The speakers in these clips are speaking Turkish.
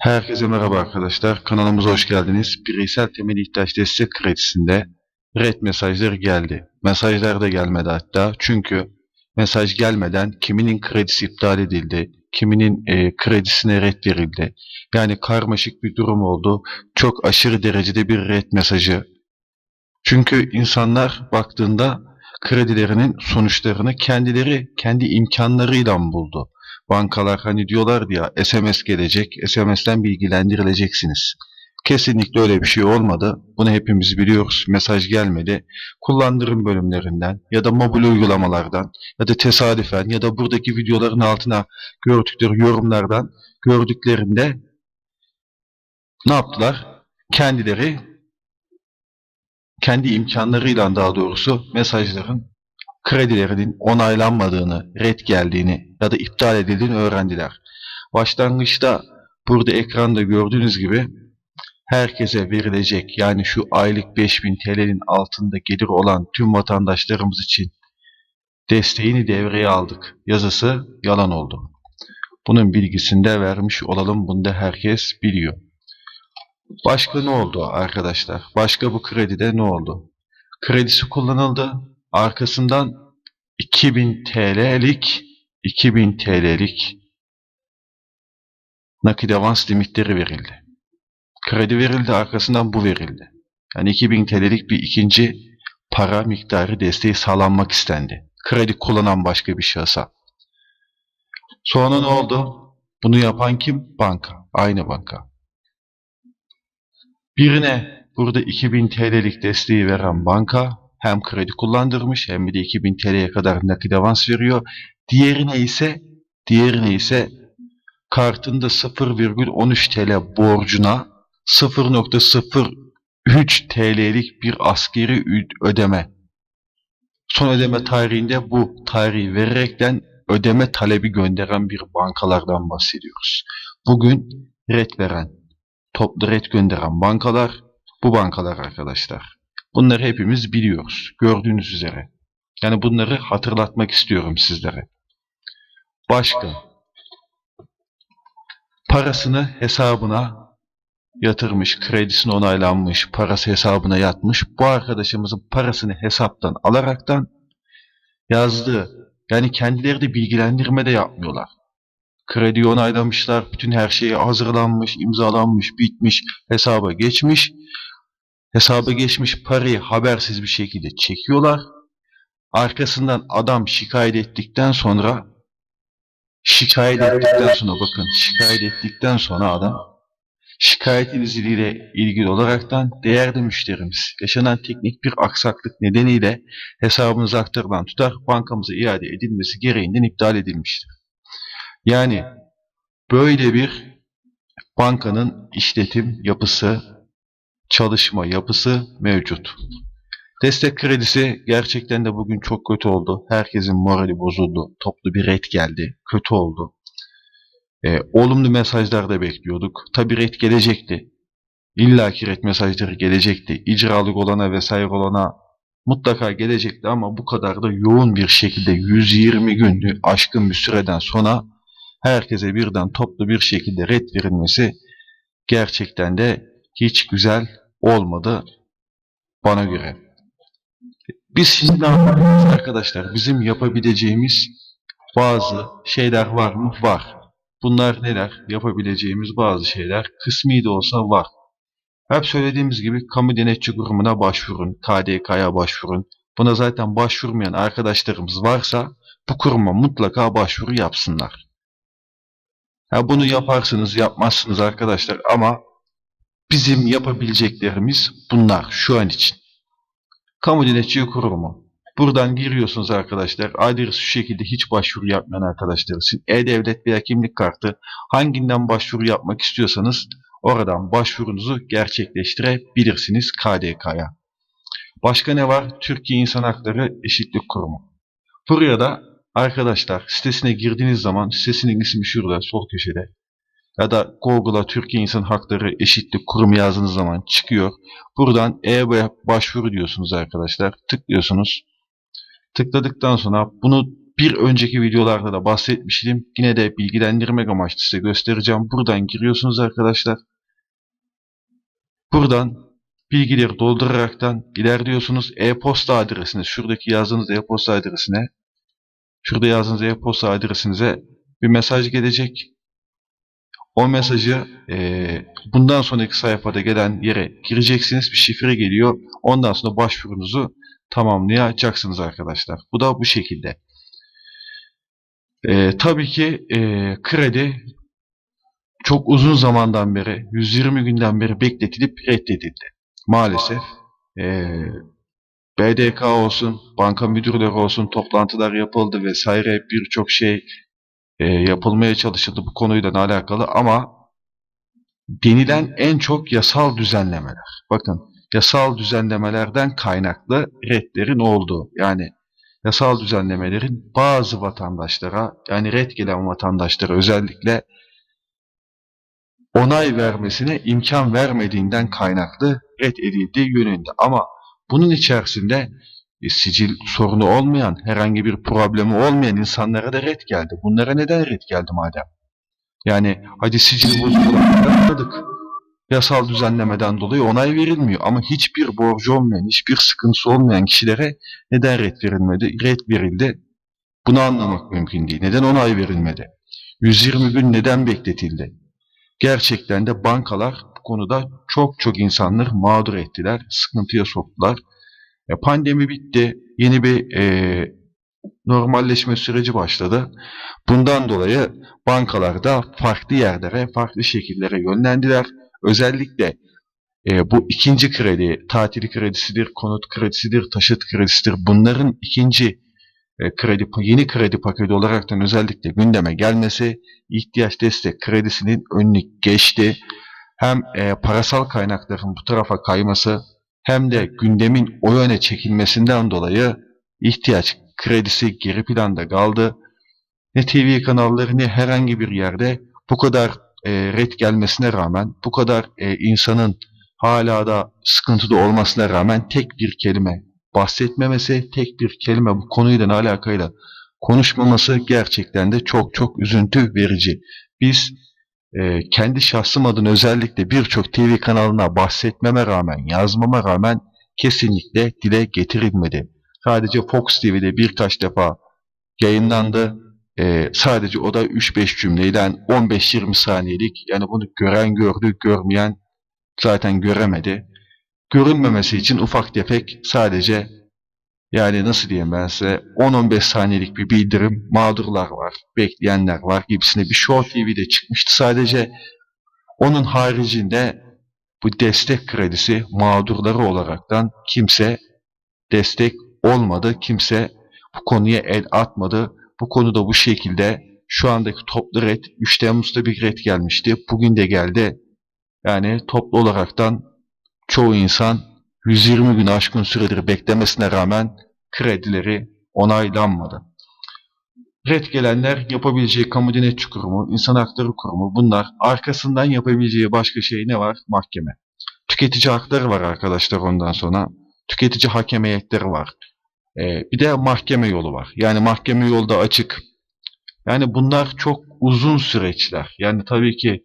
Herkese merhaba arkadaşlar. Kanalımıza hoş geldiniz. Bireysel temel ihtiyaç destek kredisinde red mesajları geldi. Mesajlar da gelmedi hatta. Çünkü mesaj gelmeden kiminin kredisi iptal edildi, kiminin e, kredisine red verildi. Yani karmaşık bir durum oldu. Çok aşırı derecede bir red mesajı. Çünkü insanlar baktığında kredilerinin sonuçlarını kendileri kendi imkanlarıyla buldu. Bankalar hani diyorlar ya SMS gelecek, SMS'ten bilgilendirileceksiniz. Kesinlikle öyle bir şey olmadı. Bunu hepimiz biliyoruz. Mesaj gelmedi. Kullandırım bölümlerinden ya da mobil uygulamalardan ya da tesadüfen ya da buradaki videoların altına gördükleri yorumlardan gördüklerinde ne yaptılar? Kendileri kendi imkanlarıyla daha doğrusu mesajların kredilerinin onaylanmadığını, red geldiğini ya da iptal edildiğini öğrendiler. Başlangıçta burada ekranda gördüğünüz gibi herkese verilecek yani şu aylık 5000 TL'nin altında gelir olan tüm vatandaşlarımız için desteğini devreye aldık yazısı yalan oldu. Bunun bilgisini de vermiş olalım. Bunu da herkes biliyor. Başka ne oldu arkadaşlar? Başka bu kredide ne oldu? Kredisi kullanıldı. Arkasından 2000 TL'lik 2000 TL'lik nakit avans limitleri verildi. Kredi verildi, arkasından bu verildi. Yani 2000 TL'lik bir ikinci para miktarı desteği sağlanmak istendi. Kredi kullanan başka bir şahsa. Sonra ne oldu? Bunu yapan kim? Banka. Aynı banka. Birine burada 2000 TL'lik desteği veren banka hem kredi kullandırmış hem de 2000 TL'ye kadar nakit avans veriyor. Diğerine ise diğerine ise kartında 0,13 TL borcuna 0.03 TL'lik bir askeri ödeme. Son ödeme tarihinde bu tarihi vererekten ödeme talebi gönderen bir bankalardan bahsediyoruz. Bugün red veren, toplu red gönderen bankalar bu bankalar arkadaşlar. Bunları hepimiz biliyoruz. Gördüğünüz üzere. Yani bunları hatırlatmak istiyorum sizlere. Başka. Parasını hesabına yatırmış, kredisini onaylanmış, parası hesabına yatmış. Bu arkadaşımızın parasını hesaptan alaraktan yazdığı, yani kendileri de bilgilendirme de yapmıyorlar. Krediyi onaylamışlar, bütün her şey hazırlanmış, imzalanmış, bitmiş, hesaba geçmiş hesaba geçmiş parayı habersiz bir şekilde çekiyorlar. Arkasından adam şikayet ettikten sonra şikayet ettikten sonra bakın şikayet ettikten sonra adam şikayetiniz ile ilgili olaraktan değerli müşterimiz yaşanan teknik bir aksaklık nedeniyle hesabınıza aktarılan tutar bankamıza iade edilmesi gereğinden iptal edilmiştir. Yani böyle bir bankanın işletim yapısı çalışma yapısı mevcut. Destek kredisi gerçekten de bugün çok kötü oldu. Herkesin morali bozuldu. Toplu bir red geldi. Kötü oldu. E, olumlu mesajlar da bekliyorduk. Tabi red gelecekti. İlla ki red mesajları gelecekti. İcralık olana vesaire olana mutlaka gelecekti ama bu kadar da yoğun bir şekilde 120 günlük aşkın bir süreden sonra herkese birden toplu bir şekilde red verilmesi gerçekten de hiç güzel olmadı bana göre. Biz şimdi ne yapabiliriz arkadaşlar? Bizim yapabileceğimiz bazı şeyler var mı? Var. Bunlar neler? Yapabileceğimiz bazı şeyler kısmi de olsa var. Hep söylediğimiz gibi kamu denetçi kurumuna başvurun, KDK'ya başvurun. Buna zaten başvurmayan arkadaşlarımız varsa bu kuruma mutlaka başvuru yapsınlar. Ha bunu yaparsınız, yapmazsınız arkadaşlar ama Bizim yapabileceklerimiz bunlar şu an için. Kamu denetçi kurumu. Buradan giriyorsunuz arkadaşlar. Adres şu şekilde hiç başvuru yapmayan arkadaşlar için. E-Devlet veya kimlik kartı hanginden başvuru yapmak istiyorsanız oradan başvurunuzu gerçekleştirebilirsiniz KDK'ya. Başka ne var? Türkiye İnsan Hakları Eşitlik Kurumu. Buraya da arkadaşlar sitesine girdiğiniz zaman sitesinin ismi şurada sol köşede ya da Google'a Türkiye İnsan Hakları Eşitlik Kurumu yazdığınız zaman çıkıyor. Buradan e-başvuru diyorsunuz arkadaşlar. Tıklıyorsunuz. Tıkladıktan sonra bunu bir önceki videolarda da bahsetmiştim. Yine de bilgilendirmek amaçlı size göstereceğim. Buradan giriyorsunuz arkadaşlar. Buradan bilgileri dolduraraktan ilerliyorsunuz. E-posta adresine, şuradaki yazdığınız e-posta adresine, şurada yazdığınız e-posta adresinize bir mesaj gelecek. O mesajı eee, bundan sonraki sayfada gelen yere gireceksiniz. Bir şifre geliyor. Ondan sonra başvurunuzu tamamlayacaksınız arkadaşlar. Bu da bu şekilde. Eee, tabii ki eee, kredi çok uzun zamandan beri, 120 günden beri bekletilip reddedildi. Maalesef eee, BDK olsun, banka müdürleri olsun toplantılar yapıldı vesaire birçok şey eee, yapılmaya çalışıldı bu konuyla alakalı ama denilen en çok yasal düzenlemeler. Bakın yasal düzenlemelerden kaynaklı redlerin olduğu. Yani yasal düzenlemelerin bazı vatandaşlara yani red gelen vatandaşlara özellikle onay vermesine imkan vermediğinden kaynaklı red edildiği yönünde. Ama bunun içerisinde e, sicil sorunu olmayan, herhangi bir problemi olmayan insanlara da red geldi. Bunlara neden red geldi madem? Yani hadi sicil bozulmadık. Yasal düzenlemeden dolayı onay verilmiyor. Ama hiçbir borcu olmayan, hiçbir sıkıntısı olmayan kişilere neden red verilmedi? Red verildi. Bunu anlamak mümkün değil. Neden onay verilmedi? 120 gün neden bekletildi? Gerçekten de bankalar bu konuda çok çok insanları mağdur ettiler, sıkıntıya soktular. E, pandemi bitti, yeni bir e, normalleşme süreci başladı. Bundan dolayı bankalar da farklı yerlere, farklı şekillere yönlendiler. Özellikle e, bu ikinci kredi, tatil kredisidir, konut kredisidir, taşıt kredisidir. Bunların ikinci e, kredi, yeni kredi paketi olaraktan özellikle gündeme gelmesi, ihtiyaç destek kredisinin önünü geçti. Hem e, parasal kaynakların bu tarafa kayması hem de gündemin o yöne çekilmesinden dolayı ihtiyaç kredisi geri planda kaldı. Ne TV kanalları ne herhangi bir yerde bu kadar e, red gelmesine rağmen, bu kadar e, insanın hala da sıkıntıda olmasına rağmen tek bir kelime bahsetmemesi, tek bir kelime bu konuyla alakayla konuşmaması gerçekten de çok çok üzüntü verici. Biz e, kendi şahsım adına özellikle birçok TV kanalına bahsetmeme rağmen, yazmama rağmen kesinlikle dile getirilmedi. Sadece Fox TV'de birkaç defa yayınlandı. E, sadece o da 3-5 cümleyle 15-20 saniyelik. Yani bunu gören gördü, görmeyen zaten göremedi. Görünmemesi için ufak tefek sadece yani nasıl diyeyim ben size 10-15 saniyelik bir bildirim mağdurlar var, bekleyenler var gibisine bir Show TV'de çıkmıştı. Sadece onun haricinde bu destek kredisi mağdurları olaraktan kimse destek olmadı. Kimse bu konuya el atmadı. Bu konuda bu şekilde şu andaki toplu red 3 Temmuz'da bir red gelmişti. Bugün de geldi. Yani toplu olaraktan çoğu insan 120 gün aşkın süredir beklemesine rağmen kredileri onaylanmadı. Red gelenler yapabileceği kamu denetçi kurumu, insan hakları kurumu bunlar. Arkasından yapabileceği başka şey ne var? Mahkeme. Tüketici hakları var arkadaşlar ondan sonra. Tüketici hakem heyetleri var. Ee, bir de mahkeme yolu var. Yani mahkeme yolu da açık. Yani bunlar çok uzun süreçler. Yani tabii ki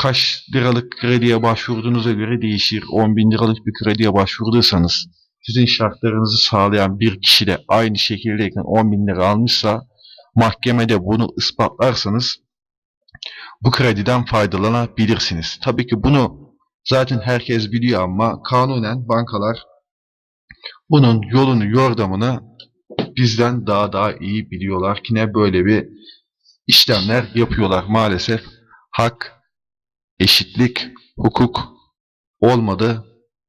kaç liralık krediye başvurduğunuza göre değişir. 10 bin liralık bir krediye başvurduysanız sizin şartlarınızı sağlayan bir kişi de aynı şekildeyken 10 bin lira almışsa mahkemede bunu ispatlarsanız bu krediden faydalanabilirsiniz. Tabii ki bunu zaten herkes biliyor ama kanunen bankalar bunun yolunu, yordamını bizden daha daha iyi biliyorlar ki ne böyle bir işlemler yapıyorlar maalesef. Hak, eşitlik, hukuk olmadı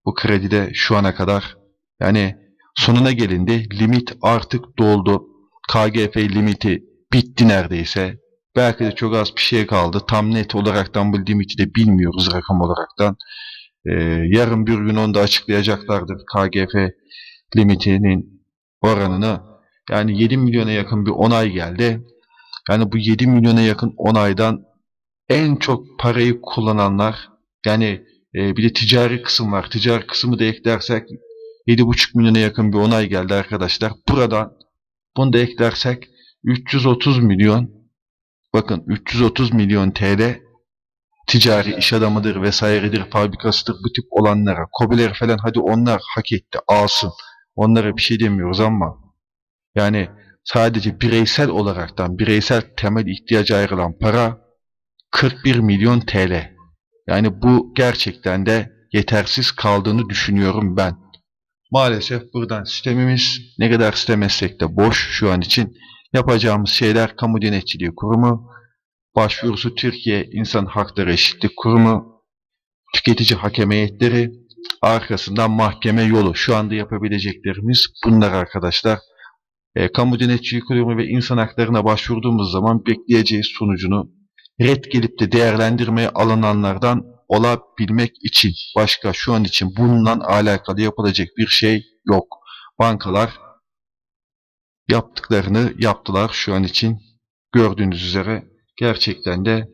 bu kredide şu ana kadar. Yani sonuna gelindi. Limit artık doldu. KGF limiti bitti neredeyse. Belki de çok az bir şey kaldı. Tam net olaraktan bu limiti de bilmiyoruz rakam olaraktan. Ee, yarın bir gün onu da açıklayacaklardır KGF limitinin oranını. Yani 7 milyona yakın bir onay geldi. Yani bu 7 milyona yakın onaydan en çok parayı kullananlar yani e, bir de ticari kısım var. Ticari kısmı da eklersek 7,5 milyona yakın bir onay geldi arkadaşlar. Buradan bunu da eklersek 330 milyon bakın 330 milyon TL ticari iş adamıdır vesairedir fabrikasıdır bu tip olanlara kobiler falan hadi onlar hak etti alsın onlara bir şey demiyoruz ama yani sadece bireysel olaraktan bireysel temel ihtiyaca ayrılan para 41 milyon TL yani bu gerçekten de yetersiz kaldığını düşünüyorum ben. Maalesef buradan sistemimiz ne kadar istemezsek de boş şu an için. Yapacağımız şeyler Kamu Denetçiliği Kurumu, başvurusu Türkiye İnsan Hakları Eşitlik Kurumu, tüketici hakem heyetleri, arkasından mahkeme yolu. Şu anda yapabileceklerimiz bunlar arkadaşlar. E, Kamu Denetçiliği Kurumu ve insan haklarına başvurduğumuz zaman bekleyeceğiz sonucunu red gelip de değerlendirmeye alınanlardan olabilmek için başka şu an için bununla alakalı yapılacak bir şey yok. Bankalar yaptıklarını yaptılar şu an için. Gördüğünüz üzere gerçekten de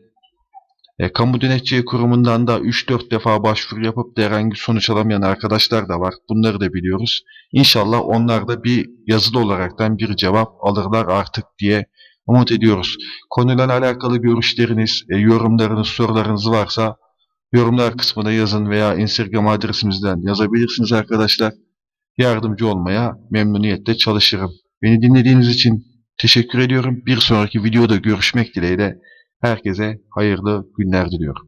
e, Kamu Denetçiliği Kurumu'ndan da 3-4 defa başvuru yapıp da herhangi sonuç alamayan arkadaşlar da var. Bunları da biliyoruz. İnşallah onlar da bir yazılı olaraktan bir cevap alırlar artık diye umut ediyoruz. Konuyla alakalı görüşleriniz, e, yorumlarınız, sorularınız varsa yorumlar kısmına yazın veya Instagram adresimizden yazabilirsiniz arkadaşlar. Yardımcı olmaya memnuniyetle çalışırım. Beni dinlediğiniz için teşekkür ediyorum. Bir sonraki videoda görüşmek dileğiyle herkese hayırlı günler diliyorum.